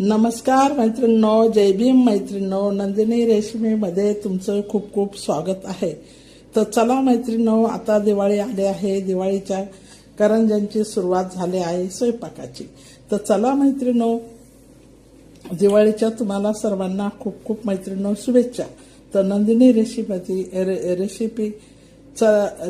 नमस्कार मैत्रिणींनो. जय भीम मैत्रिणींनो. नंदिनी रेशमीमध्ये तुमचं खूप खूप स्वागत आहे. तर चला मैत्रिणींनो आता दिवाळी आली आहे. दिवाळीच्या करंजांची सुरुवात झाली आहे स्वयंपाकाची. तर चला मैत्रिणींनो दिवाळीच्या तुम्हाला सर्वांना खूप खूप मैत्रिणींनो शुभेच्छा. तर नंदिनी रेसिपी रे, रेसिपी च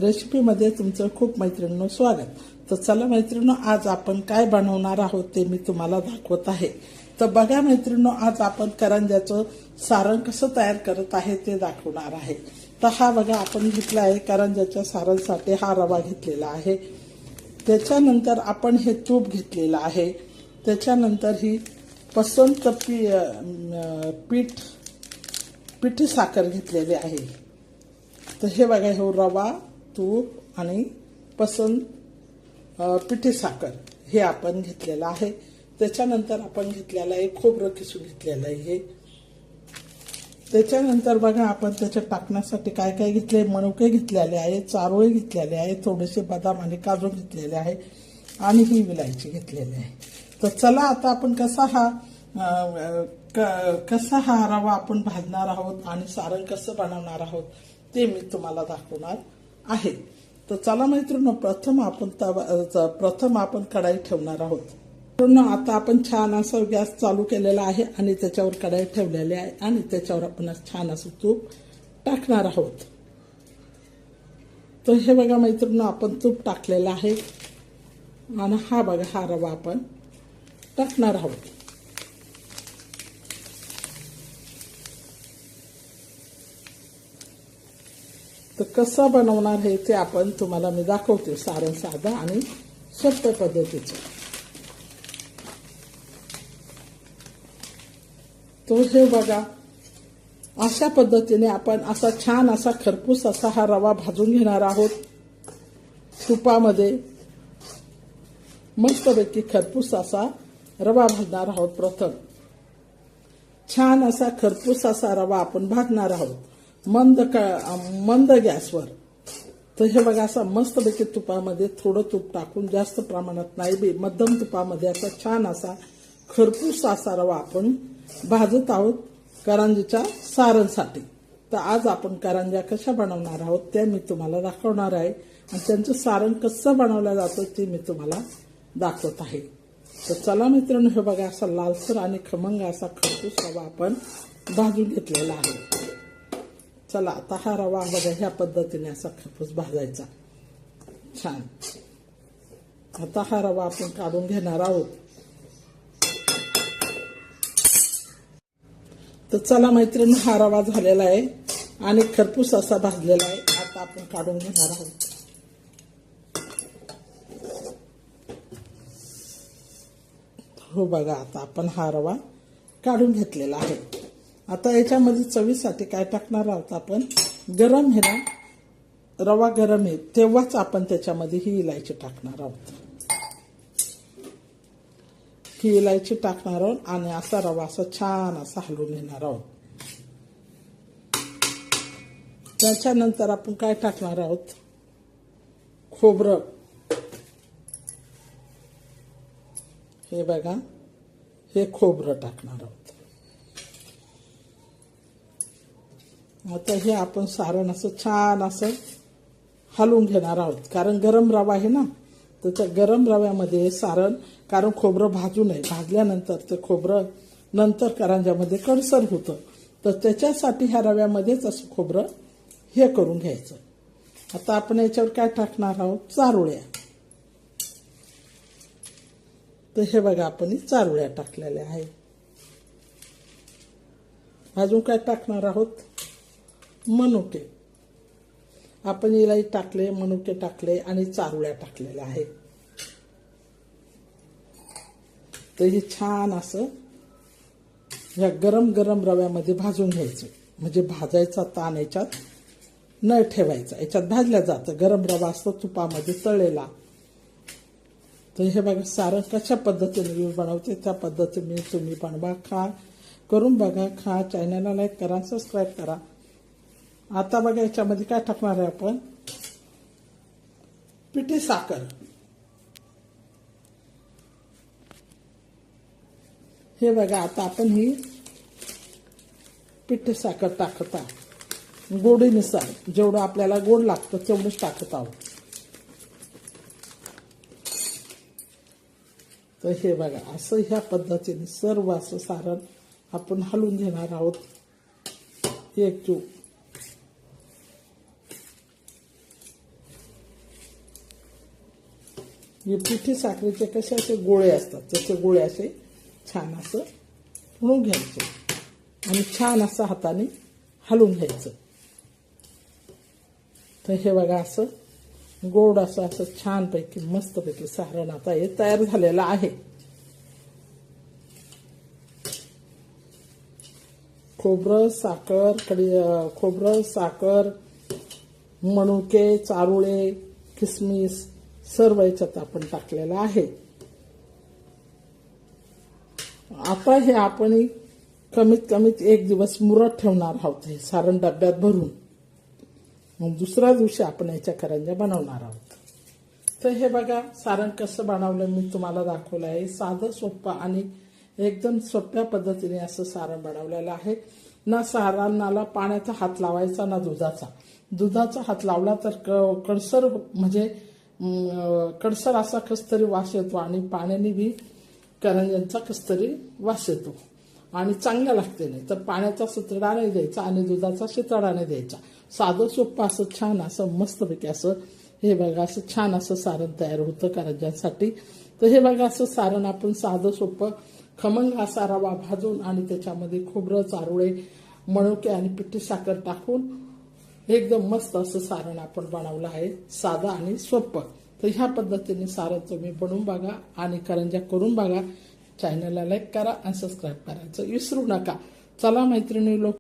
रेसिपीमध्ये तुमचं खूप मैत्रिणींनो स्वागत. तर चला मैत्रिणींनो आज आपण काय बनवणार आहोत ते मी तुम्हाला दाखवत आहे. तर बघा मैत्रिणींनो आज आपण करंजाचं सारण कसं तयार करत आहे ते दाखवणार आहे. तर हा बघा आपण घेतला आहे करंजाच्या सारणसाठी हा रवा घेतलेला आहे. त्याच्यानंतर आपण हे तूप घेतलेलं आहे. त्याच्यानंतर ही पसंत पी पीठ पिठी साखर घेतलेली आहे. तर हे बघा हे रवा तूप आणि पसंत पिठी साखर हे आपण घेतलेलं आहे. त्याच्यानंतर आपण घेतलेलं आहे खोबरं किसून घेतलेलं आहे. हे त्याच्यानंतर बघा आपण त्याच्यात टाकण्यासाठी काय काय घेतले मनुके घेतलेले आहे चारोळे घेतलेले आहे थोडेसे बदाम आणि काजू घेतलेले आहे आणि ही विलायची घेतलेली आहे. तर चला आता आपण कसा हा क- कसा हा रवा आपण भाजणार आहोत आणि सारण कसं बनवणार आहोत ते मी तुम्हाला दाखवणार आहे. तर चला मैत्रिणी प्रथम आपण प्रथम आपण कढाई ठेवणार आहोत. मित्रांनो, आता आपण छान असं गॅस चालू केलेला आहे आणि त्याच्यावर कढाई ठेवलेली आहे आणि त्याच्यावर आपण छान असं तूप टाकणार आहोत. तर हे बघा मैत्रिणी आपण तूप टाकलेलं आहे. आणि हा बघा हा रवा आपण टाकणार आहोत. तर कसं बनवणार हे ते आपण तुम्हाला मी दाखवते सारण साधं आणि सोप्या पद्धतीचं. तो हे बघा. अशा पद्धतीने आपण असा छान असा खरपूस असा हा रवा भाजून घेणार आहोत. तुपामध्ये मस्तपैकी खरपूस असा रवा भाजणार आहोत प्रथम. छान असा खरपूस असा रवा आपण भाजणार आहोत. मंद क- मंद गॅसवर. तर हे बघा असा मस्तपैकी तुपामध्ये थोडं तूप टाकून जास्त प्रमाणात नाही बी मध्यम तुपामध्ये असा छान असा खरपूस असा रवा आपण भाजत आहोत करंजीच्या सारणसाठी तर आज आपण करंज्या कशा बनवणार आहोत त्या मी तुम्हाला दाखवणार आहे. आणि त्यांचं सारण कसं बनवलं जातं ते मी तुम्हाला दाखवत आहे. तर चला मित्रांनो हे बघा असा लालसर आणि खमंग असा खरपूस रवा आपण भाजून घेतलेला आहे. चला आता हा रवा बघा ह्या पद्धतीने असा खरपूस भाजायचा. छान. आता हा रवा आपण काढून घेणार आहोत. तर चला मैत्रिणी हा रवा झालेला आहे आणि खरपूस असा भाजलेला आहे. आता आपण काढून घेणार आहोत. हो बघा आता आपण हा रवा काढून घेतलेला आहे. आता याच्यामध्ये चवीसाठी काय टाकणार आहोत आपण? गरम आहे ना रवा गरम आहे तेव्हाच आपण त्याच्यामध्ये ही इलायची टाकणार आहोत. ही इलायची टाकणार आहोत आणि असा रवा असा छान असा हलवून घेणार आहोत. त्याच्यानंतर आपण काय टाकणार आहोत? खोबरं. हे बघा हे खोबरं टाकणार आहोत. आता हे आपण सारण असं छान असं हलवून घेणार आहोत. कारण गरम रवा आहे ना तर त्या गरम रव्यामध्ये सारण कारण खोबरं भाजू नये. भाजल्यानंतर ते खोबरं नंतर करांजामध्ये कडसर होतं. तर त्याच्यासाठी ह्या रव्यामध्येच असं खोबरं हे करून घ्यायचं. आता आपण याच्यावर काय टाकणार आहोत? चारोळ्या. तर हे बघा आपण चारोळ्या टाकलेल्या आहे अजून काय टाकणार आहोत? मनुके. आपण इलाही टाकले मनुके टाकले आणि चारोळ्या टाकलेल्या आहेत. तर हे छान असं या गरम गरम रव्यामध्ये भाजून घ्यायचं. म्हणजे भाजायचा ताण याच्यात न ठेवायचा. याच्यात भाजल्या जातं. गरम रवा असतो तुपामध्ये तळलेला. तर हे बघा सारण कशा पद्धतीने मी बनवते त्या पद्धतीने तुम्ही बनवा खा करून बघा खा. चॅनलला लाईक करा सबस्क्राईब करा. आता बघा याच्यामध्ये काय टाकणार आहे आपण? पिठी साखर. हे बघा आता आपण ही पिठ साखर टाकत आहोत. गोडीनुसार जेवढं आपल्याला गोड लागतं तेवढंच टाकत आहोत. तर हे बघा असं ह्या पद्धतीने सर्व असं सारण आपण हलवून घेणार आहोत. एक चूक. हे पिठी साखरेचे कसे असे गोळे असतात? तसे गोळे असे छान असं म्हणून घ्यायचं आणि छान असं हाताने हलवून घ्यायचं तर हे बघा असं गोड असं असं छानपैकी मस्तपैकी सारण आता हे तयार झालेलं आहे खोबरं साखर कडी खोबरं साखर मनुके चारुळे किसमिस सर्व याच्यात आपण टाकलेलं आहे आता हे आपण कमीत कमीत एक दिवस मुरत ठेवणार आहोत हे सारण डब्यात भरून. मग दुसऱ्या दिवशी आपण याच्या करंज्या बनवणार आहोत. तर हे बघा सारण कसं बनवलं मी तुम्हाला दाखवलं आहे. साधं सोपं आणि एकदम सोप्या पद्धतीने असं सारण बनवलेलं आहे. ना सारणाला पाण्याचा हात लावायचा ना दुधाचा. दुधाचा हात लावला तर क कडसर म्हणजे कडसर असा कसतरी वास येतो आणि पाण्याने बी करंज्यांचा कसतरी वास येतो आणि चांगला लागते नाही. तर पाण्याचा सुतडा नाही द्यायचा आणि दुधाचा शितडा नाही द्यायचा. साधं सोप्पं असं छान असं मस्तपैकी असं हे बघा असं छान असं सारण तयार होतं करंज्यांसाठी. तर हे बघा असं सारण आपण साधं सोपं खमंग असा रवा भाजून आणि त्याच्यामध्ये खोबरं चारोळे मणुके आणि पिठी साखर टाकून एकदम मस्त असं सारण आपण बनवलं आहे. साधं आणि सोपं. तर ह्या पद्धतीने सारं तुम्ही बनवून बघा आणि करंज्या करून बघा चॅनलला लाईक करा आणि सबस्क्राईब करायचं विसरू नका. चला मैत्रिणी लोक